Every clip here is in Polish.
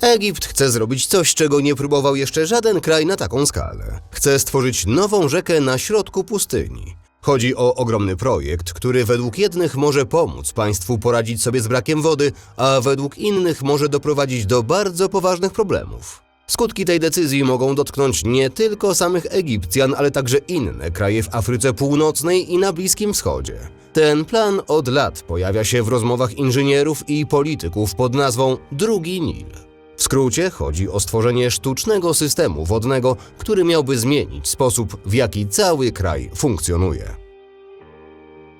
Egipt chce zrobić coś, czego nie próbował jeszcze żaden kraj na taką skalę. Chce stworzyć nową rzekę na środku pustyni. Chodzi o ogromny projekt, który według jednych może pomóc państwu poradzić sobie z brakiem wody, a według innych może doprowadzić do bardzo poważnych problemów. Skutki tej decyzji mogą dotknąć nie tylko samych Egipcjan, ale także inne kraje w Afryce Północnej i na Bliskim Wschodzie. Ten plan od lat pojawia się w rozmowach inżynierów i polityków pod nazwą Drugi Nil. Skrócie chodzi o stworzenie sztucznego systemu wodnego, który miałby zmienić sposób, w jaki cały kraj funkcjonuje.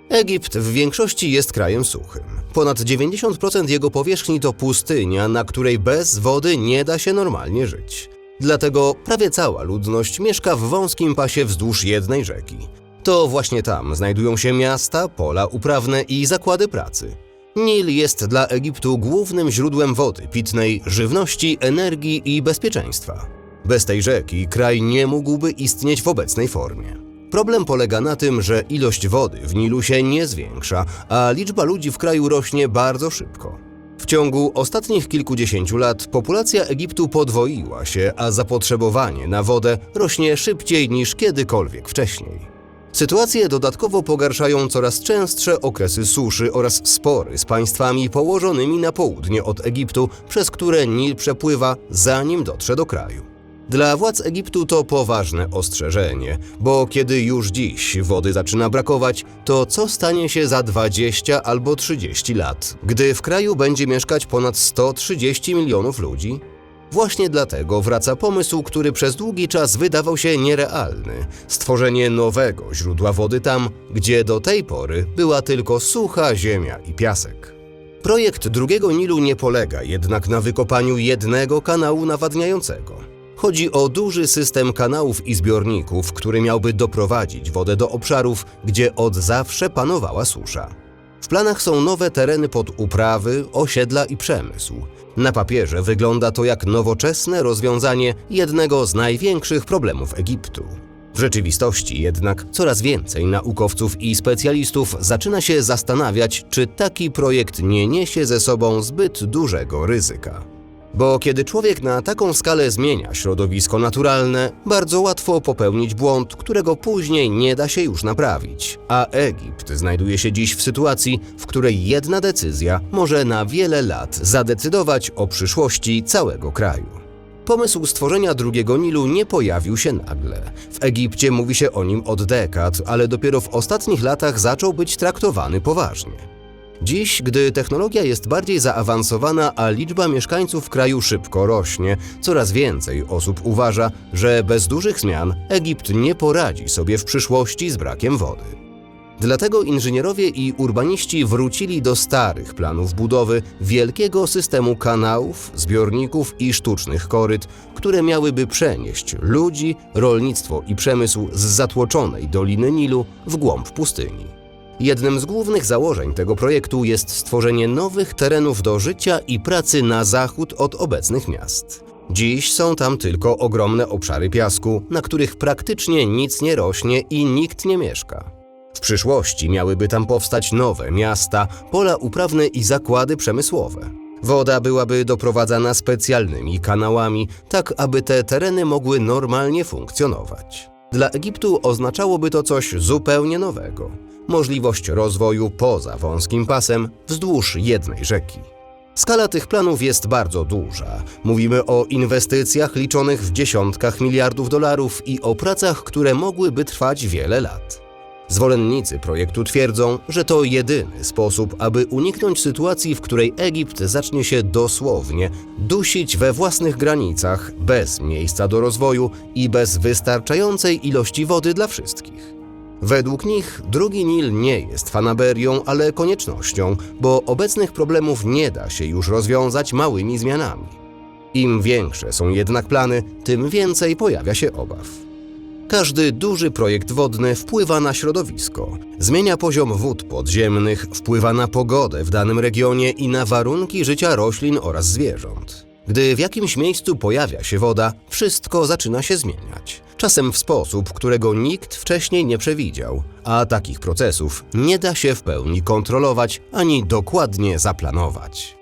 Egipt w większości jest krajem suchym. Ponad 90% jego powierzchni to pustynia, na której bez wody nie da się normalnie żyć. Dlatego prawie cała ludność mieszka w wąskim pasie wzdłuż jednej rzeki. To właśnie tam znajdują się miasta, pola uprawne i zakłady pracy. Nil jest dla Egiptu głównym źródłem wody pitnej, żywności, energii i bezpieczeństwa. Bez tej rzeki kraj nie mógłby istnieć w obecnej formie. Problem polega na tym, że ilość wody w Nilu się nie zwiększa, a liczba ludzi w kraju rośnie bardzo szybko. W ciągu ostatnich kilkudziesięciu lat populacja Egiptu podwoiła się, a zapotrzebowanie na wodę rośnie szybciej niż kiedykolwiek wcześniej. Sytuację dodatkowo pogarszają coraz częstsze okresy suszy oraz spory z państwami położonymi na południe od Egiptu, przez które Nil przepływa, zanim dotrze do kraju. Dla władz Egiptu to poważne ostrzeżenie, bo kiedy już dziś wody zaczyna brakować, to co stanie się za 20 albo 30 lat, gdy w kraju będzie mieszkać ponad 130 milionów ludzi? Właśnie dlatego wraca pomysł, który przez długi czas wydawał się nierealny stworzenie nowego źródła wody tam, gdzie do tej pory była tylko sucha ziemia i piasek. Projekt drugiego Nilu nie polega jednak na wykopaniu jednego kanału nawadniającego. Chodzi o duży system kanałów i zbiorników, który miałby doprowadzić wodę do obszarów, gdzie od zawsze panowała susza. W planach są nowe tereny pod uprawy, osiedla i przemysł. Na papierze wygląda to jak nowoczesne rozwiązanie jednego z największych problemów Egiptu. W rzeczywistości jednak coraz więcej naukowców i specjalistów zaczyna się zastanawiać, czy taki projekt nie niesie ze sobą zbyt dużego ryzyka. Bo kiedy człowiek na taką skalę zmienia środowisko naturalne, bardzo łatwo popełnić błąd, którego później nie da się już naprawić. A Egipt znajduje się dziś w sytuacji, w której jedna decyzja może na wiele lat zadecydować o przyszłości całego kraju. Pomysł stworzenia drugiego Nilu nie pojawił się nagle. W Egipcie mówi się o nim od dekad, ale dopiero w ostatnich latach zaczął być traktowany poważnie. Dziś, gdy technologia jest bardziej zaawansowana, a liczba mieszkańców kraju szybko rośnie, coraz więcej osób uważa, że bez dużych zmian Egipt nie poradzi sobie w przyszłości z brakiem wody. Dlatego inżynierowie i urbaniści wrócili do starych planów budowy wielkiego systemu kanałów, zbiorników i sztucznych koryt, które miałyby przenieść ludzi, rolnictwo i przemysł z zatłoczonej Doliny Nilu w głąb pustyni. Jednym z głównych założeń tego projektu jest stworzenie nowych terenów do życia i pracy na zachód od obecnych miast. Dziś są tam tylko ogromne obszary piasku, na których praktycznie nic nie rośnie i nikt nie mieszka. W przyszłości miałyby tam powstać nowe miasta, pola uprawne i zakłady przemysłowe. Woda byłaby doprowadzana specjalnymi kanałami, tak aby te tereny mogły normalnie funkcjonować. Dla Egiptu oznaczałoby to coś zupełnie nowego możliwość rozwoju poza wąskim pasem wzdłuż jednej rzeki. Skala tych planów jest bardzo duża. Mówimy o inwestycjach liczonych w dziesiątkach miliardów dolarów i o pracach, które mogłyby trwać wiele lat. Zwolennicy projektu twierdzą, że to jedyny sposób, aby uniknąć sytuacji, w której Egipt zacznie się dosłownie dusić we własnych granicach, bez miejsca do rozwoju i bez wystarczającej ilości wody dla wszystkich. Według nich drugi Nil nie jest fanaberią, ale koniecznością, bo obecnych problemów nie da się już rozwiązać małymi zmianami. Im większe są jednak plany, tym więcej pojawia się obaw. Każdy duży projekt wodny wpływa na środowisko, zmienia poziom wód podziemnych, wpływa na pogodę w danym regionie i na warunki życia roślin oraz zwierząt. Gdy w jakimś miejscu pojawia się woda, wszystko zaczyna się zmieniać. Czasem w sposób, którego nikt wcześniej nie przewidział, a takich procesów nie da się w pełni kontrolować ani dokładnie zaplanować.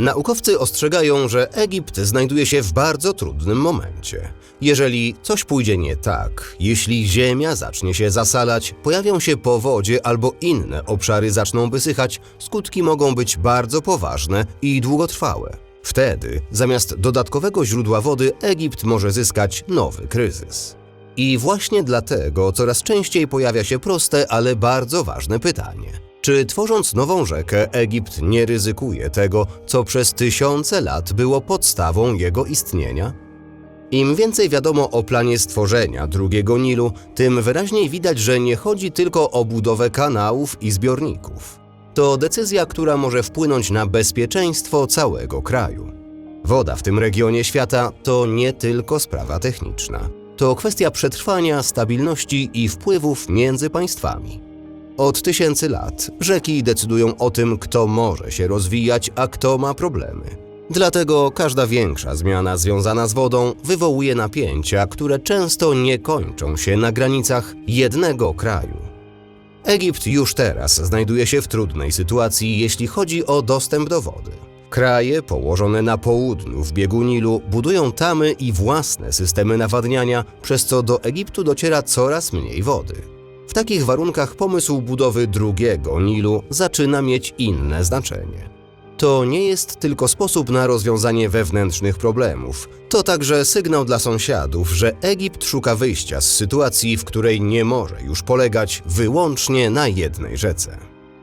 Naukowcy ostrzegają, że Egipt znajduje się w bardzo trudnym momencie. Jeżeli coś pójdzie nie tak, jeśli ziemia zacznie się zasalać, pojawią się powodzie albo inne obszary zaczną wysychać, skutki mogą być bardzo poważne i długotrwałe. Wtedy, zamiast dodatkowego źródła wody, Egipt może zyskać nowy kryzys. I właśnie dlatego coraz częściej pojawia się proste, ale bardzo ważne pytanie. Czy tworząc nową rzekę, Egipt nie ryzykuje tego, co przez tysiące lat było podstawą jego istnienia? Im więcej wiadomo o planie stworzenia drugiego Nilu, tym wyraźniej widać, że nie chodzi tylko o budowę kanałów i zbiorników. To decyzja, która może wpłynąć na bezpieczeństwo całego kraju. Woda w tym regionie świata to nie tylko sprawa techniczna. To kwestia przetrwania, stabilności i wpływów między państwami. Od tysięcy lat rzeki decydują o tym, kto może się rozwijać, a kto ma problemy. Dlatego każda większa zmiana związana z wodą wywołuje napięcia, które często nie kończą się na granicach jednego kraju. Egipt już teraz znajduje się w trudnej sytuacji, jeśli chodzi o dostęp do wody. Kraje położone na południu w biegu Nilu budują tamy i własne systemy nawadniania, przez co do Egiptu dociera coraz mniej wody. W takich warunkach pomysł budowy drugiego Nilu zaczyna mieć inne znaczenie. To nie jest tylko sposób na rozwiązanie wewnętrznych problemów, to także sygnał dla sąsiadów, że Egipt szuka wyjścia z sytuacji, w której nie może już polegać wyłącznie na jednej rzece.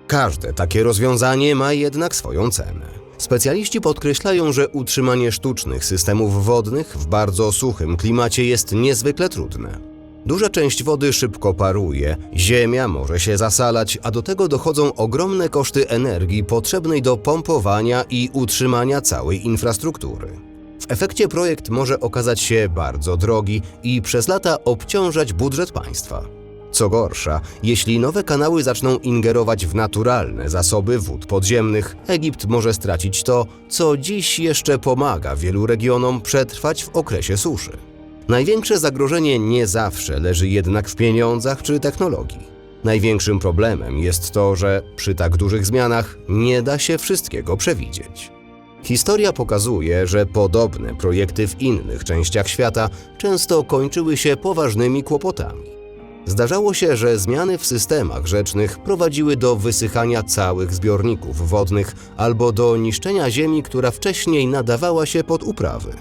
Każde takie rozwiązanie ma jednak swoją cenę. Specjaliści podkreślają, że utrzymanie sztucznych systemów wodnych w bardzo suchym klimacie jest niezwykle trudne. Duża część wody szybko paruje, ziemia może się zasalać, a do tego dochodzą ogromne koszty energii potrzebnej do pompowania i utrzymania całej infrastruktury. W efekcie projekt może okazać się bardzo drogi i przez lata obciążać budżet państwa. Co gorsza, jeśli nowe kanały zaczną ingerować w naturalne zasoby wód podziemnych, Egipt może stracić to, co dziś jeszcze pomaga wielu regionom przetrwać w okresie suszy. Największe zagrożenie nie zawsze leży jednak w pieniądzach czy technologii. Największym problemem jest to, że przy tak dużych zmianach nie da się wszystkiego przewidzieć. Historia pokazuje, że podobne projekty w innych częściach świata często kończyły się poważnymi kłopotami. Zdarzało się, że zmiany w systemach rzecznych prowadziły do wysychania całych zbiorników wodnych albo do niszczenia ziemi, która wcześniej nadawała się pod uprawy.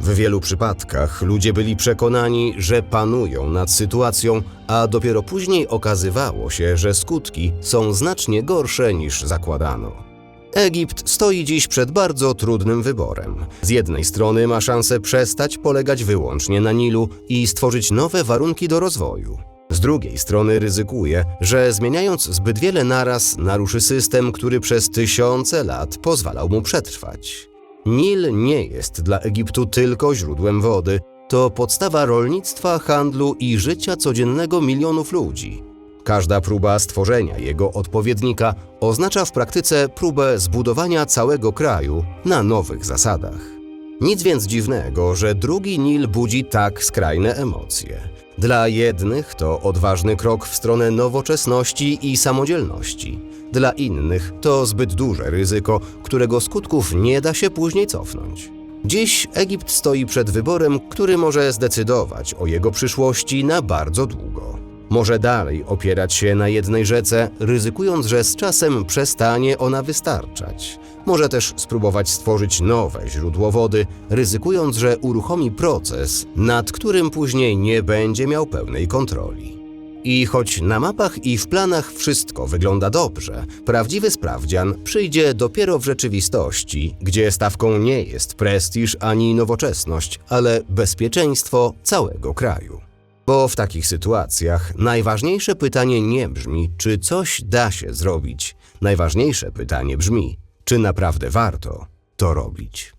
W wielu przypadkach ludzie byli przekonani, że panują nad sytuacją, a dopiero później okazywało się, że skutki są znacznie gorsze niż zakładano. Egipt stoi dziś przed bardzo trudnym wyborem. Z jednej strony ma szansę przestać polegać wyłącznie na Nilu i stworzyć nowe warunki do rozwoju. Z drugiej strony ryzykuje, że zmieniając zbyt wiele naraz naruszy system, który przez tysiące lat pozwalał mu przetrwać. Nil nie jest dla Egiptu tylko źródłem wody, to podstawa rolnictwa, handlu i życia codziennego milionów ludzi. Każda próba stworzenia jego odpowiednika oznacza w praktyce próbę zbudowania całego kraju na nowych zasadach. Nic więc dziwnego, że drugi Nil budzi tak skrajne emocje. Dla jednych to odważny krok w stronę nowoczesności i samodzielności. Dla innych to zbyt duże ryzyko, którego skutków nie da się później cofnąć. Dziś Egipt stoi przed wyborem, który może zdecydować o jego przyszłości na bardzo długo. Może dalej opierać się na jednej rzece, ryzykując, że z czasem przestanie ona wystarczać. Może też spróbować stworzyć nowe źródło wody, ryzykując, że uruchomi proces, nad którym później nie będzie miał pełnej kontroli. I choć na mapach i w planach wszystko wygląda dobrze, prawdziwy sprawdzian przyjdzie dopiero w rzeczywistości, gdzie stawką nie jest prestiż ani nowoczesność, ale bezpieczeństwo całego kraju. Bo w takich sytuacjach najważniejsze pytanie nie brzmi, czy coś da się zrobić. Najważniejsze pytanie brzmi, czy naprawdę warto to robić.